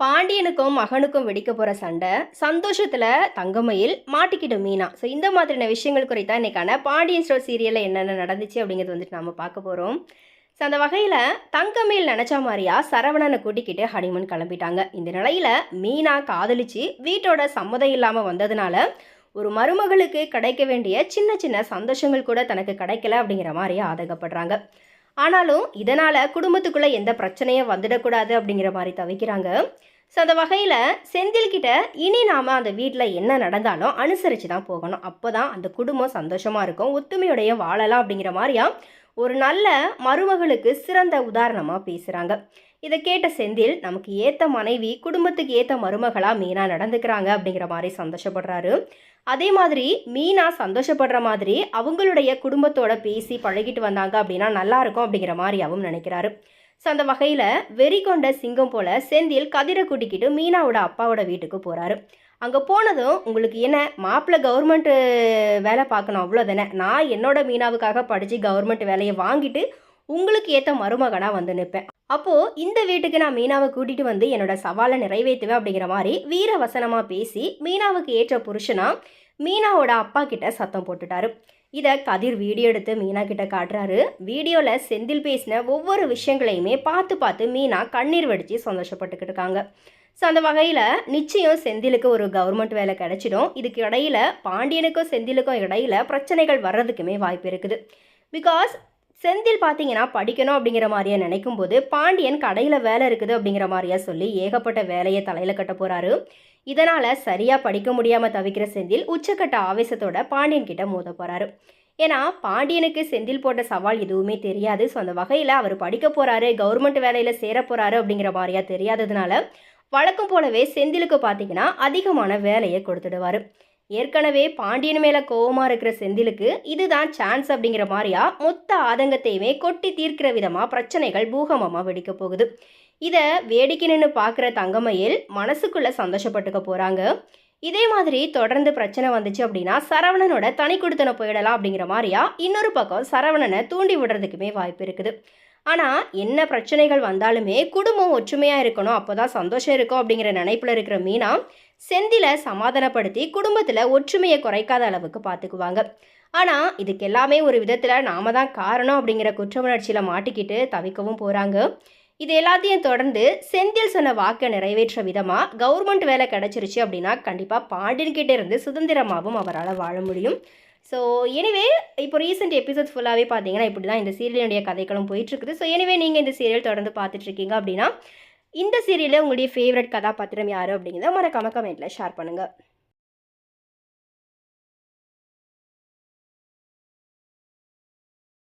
பாண்டியனுக்கும் மகனுக்கும் வெடிக்க போகிற சண்டை சந்தோஷத்தில் தங்கமயில் மாட்டிக்கிட்டு மீனா. ஸோ இந்த மாதிரியான விஷயங்கள் குறித்தா இன்னைக்கான பாண்டியன் ஸ்டோர் சீரியலில் என்னென்ன நடந்துச்சு அப்படிங்கிறது வந்துட்டு நம்ம பார்க்க போகிறோம் ஸோ அந்த வகையில் தங்கமயில் நினச்ச மாதிரியா சரவணனை கூட்டிக்கிட்டு ஹனிமூன் கிளம்பிட்டாங்க. இந்த நிலையில் மீனா காதலிச்சு வீட்டோட சம்மதம் இல்லாமல் வந்ததுனால ஒரு மருமகளுக்கு கிடைக்க வேண்டிய சின்ன சின்ன சந்தோஷங்கள் கூட தனக்கு கிடைக்கல அப்படிங்கிற மாதிரி ஆதகப்படுறாங்க ஆனாலும் இதனால் குடும்பத்துக்குள்ளே எந்த பிரச்சனையும் வந்துடக்கூடாது அப்படிங்கிற மாதிரி தவிக்கிறாங்க. ஸோ அந்த வகையில் செந்தில்கிட்ட இனி நாம் அந்த வீட்டில் என்ன நடந்தாலும் அனுசரித்து தான் போகணும். அப்போ தான் அந்த குடும்பம் சந்தோஷமாக இருக்கும். ஒத்துமையுடைய வாழலாம் அப்படிங்கிற மாதிரியா ஒரு நல்ல மருமகளுக்கு சிறந்த உதாரணமாக பேசுகிறாங்க இதை கேட்ட செந்தில் நமக்கு ஏற்ற மனைவி குடும்பத்துக்கு ஏற்ற மருமகளாக மீனா நடந்துக்கிறாங்க அப்படிங்கிற மாதிரி சந்தோஷப்படுறாரு. அதே மாதிரி மீனா சந்தோஷப்படுற மாதிரி அவங்களுடைய குடும்பத்தோட பேசி பழகிட்டு வந்தாங்க அப்படின்னா நல்லா இருக்கும் அப்படிங்கிற மாதிரி அவரும் நினைக்கிறாரு. ஸோ அந்த வகையில் வெறி கொண்ட சிங்கம் போல செந்தில் கதிரை கூட்டிக்கிட்டு மீனாவோட அப்பாவோட வீட்டுக்கு போகிறாரு அங்கே போனதும் உங்களுக்கு என்ன மாப்பிள்ளை கவர்மெண்ட்டு வேலை பார்க்கணும் அவ்வளோதானே நான் என்னோட மீனாவுக்காக படித்து கவர்மெண்ட் வேலையை வாங்கிட்டு உங்களுக்கு ஏற்ற மருமகனாக வந்து நிற்பேன் அப்போது இந்த வீட்டுக்கு நான் மீனாவை கூட்டிகிட்டு வந்து என்னோட சவாலை நிறைவேற்றுவேன் அப்படிங்கிற மாதிரி வீர வசனமாக பேசி மீனாவுக்கு ஏற்ற புருஷனா மீனாவோட அப்பா கிட்ட சத்தம் போட்டுட்டாரு. இதை கதிர் வீடியோ எடுத்து மீனா கிட்ட காட்டுறாரு. வீடியோவில் செந்தில் பேசின ஒவ்வொரு விஷயங்களையுமே பார்த்து பார்த்து மீனா கண்ணீர் வடித்து சந்தோஷப்பட்டுக்கிட்டு இருக்காங்க. ஸோ அந்த வகையில் நிச்சயம் செந்திலுக்கு ஒரு கவர்மெண்ட் வேலை கிடைச்சிடும். இதுக்கு இடையில பாண்டியனுக்கும் செந்திலுக்கும் இடையில பிரச்சனைகள் வர்றதுக்குமே வாய்ப்பு இருக்குது. பிகாஸ் செந்தில் பார்த்தீங்கன்னா படிக்கணும் அப்படிங்கிற மாதிரியா நினைக்கும் போது பாண்டியன் கடையில் வேலை இருக்குது அப்படிங்கிற மாதிரியா சொல்லி ஏகப்பட்ட வேலையை தலையில் கட்ட போகிறாரு இதனால் சரியாக படிக்க முடியாமல் தவிக்கிற செந்தில் உச்சக்கட்ட ஆவேசத்தோட பாண்டியன் கிட்ட மோத போகிறாரு ஏன்னா பாண்டியனுக்கு செந்தில் போட்ட சவால் எதுவுமே தெரியாது. ஸோ அந்த வகையில் அவர் படிக்க போகிறாரு கவர்மெண்ட் வேலையில் சேர போகிறாரு அப்படிங்கிற மாதிரியா தெரியாததுனால வழக்கம் போலவே செந்திலுக்கு பார்த்தீங்கன்னா அதிகமான வேலையை கொடுத்துடுவார். ஏற்கனவே பாண்டியன் மேலே கோவமாக இருக்கிற செந்திலுக்கு இதுதான் சான்ஸ் அப்படிங்கிற மாதிரியா மொத்த ஆதங்கத்தையுமே கொட்டி தீர்க்கிற விதமாக பிரச்சனைகள் பூகமமாக வெடிக்க போகுது. இதை வேடிக்கை நின்று பார்க்குற தங்கமயில் மனசுக்குள்ளே சந்தோஷப்பட்டுக்க போகிறாங்க இதே மாதிரி தொடர்ந்து பிரச்சனை வந்துச்சு அப்படின்னா சரவணனோட தனி கொடுத்தனை போயிடலாம் அப்படிங்கிற மாதிரியா இன்னொரு பக்கம் சரவணனை தூண்டி விடுறதுக்குமே வாய்ப்பு இருக்குது. ஆனால் என்ன பிரச்சனைகள் வந்தாலுமே குடும்பம் ஒற்றுமையாக இருக்கணும் அப்போ தான் சந்தோஷம் இருக்கும் அப்படிங்கிற நினைப்பில் இருக்கிற மீனா செந்தில சமாதானப்படுத்தி குடும்பத்தில் ஒற்றுமையை குறைக்காத அளவுக்கு பார்த்துக்குவாங்க ஆனால் இதுக்கு எல்லாமே ஒரு விதத்தில் நாம தான் காரணம் அப்படிங்கிற குற்ற உணர்ச்சியில் மாட்டிக்கிட்டு தவிக்கவும் போகிறாங்க இது எல்லாத்தையும் தொடர்ந்து செந்தில் சொன்ன வாக்கை நிறைவேற்ற விதமாக கவர்மெண்ட் வேலை கிடச்சிருச்சு அப்படின்னா கண்டிப்பாக பாண்டியன்கிட்ட இருந்து சுதந்திரமாகவும் அவரால் வாழ முடியும். ஸோ எனிவே இப்போ ரீசெண்ட் எபிசோட் ஃபுல்லாகவே பார்த்தீங்கன்னா இப்படி தான் இந்த சீரியலுடைய கதைகளும் போயிட்டுருக்குது. ஸோ எனிவே நீங்கள் இந்த சீரியல் தொடர்ந்து பார்த்துட்ருக்கீங்க அப்படின்னா இந்த சீரியலில் உங்களுடைய ஃபேவரட் கதாபாத்திரம் யார் அப்படிங்கிறத மறக்காம கமெண்ட்டில் ஷேர் பண்ணுங்கள்